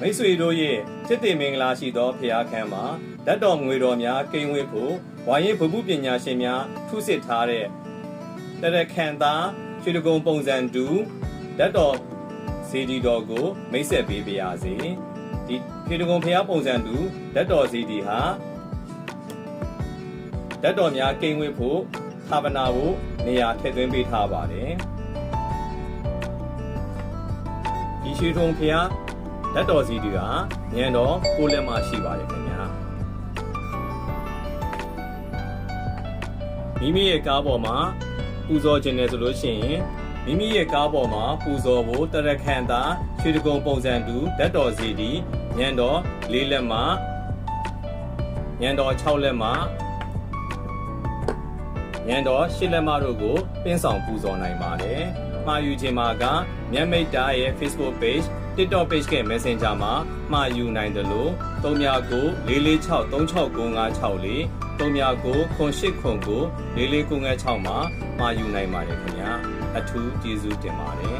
မိတ်ဆွေတို့ရဲ့စစ်တေမင်္ဂလာရှိသောဖျားခမ်းမှာဓာတ်တော်ငွေတော်များကိန်းဝေးဖို့ဝါရင်ဗဟုပညာရှင်များထုစစ်ထားတဲ့တရခန်သားရွှေတကုံပုံစံတူဓာတ်တော်စီဒီတော်ကိုမိတ်ဆက်ပေးပါရစေဒီရွှေတကုံဖျားပုံစံတူဓာတ်တော်စီဒီဟာဓာတ်တော်များကိန်းဝေးဖို့ဌာပနာဖို့နေရာထည့်သွင်းပေးထားပါတယ်ဒီရွှေထုံဖျား ဓာတ်တော်စီတွေကညံတော်ကိုလက်မှရှိပါတယ်ခင်ဗျာမိမိရဲ့ကားပေါ်မှာပူဇော်ခြင်းနဲ့ဆိုလို့ရှိရင်မိမိရဲ့ကားပေါ်မှာပူဇော်ဖို့တရခန်သာရွှေတကုံပုံစံတူဓာတ်တော်စီဒီညံတော်၄လက်မှညံတော်6လက်မှ ညံတော်၈လက်မှတို့ကိုပင်းဆောင်ပူဇော်နိုင်ပါတယ်မှာယူခြင်းမှာကမြတ်မိတ်တာရဲ့ Facebook page TikTok page က Messenger မှာမှာယူနိုင်တယ်လို့3994 446 36956 3994 9899 44996မှာမှာယူနိုင်ပါတယ်ခင်ဗျာ အထူးကျေးဇူးတင်ပါတယ်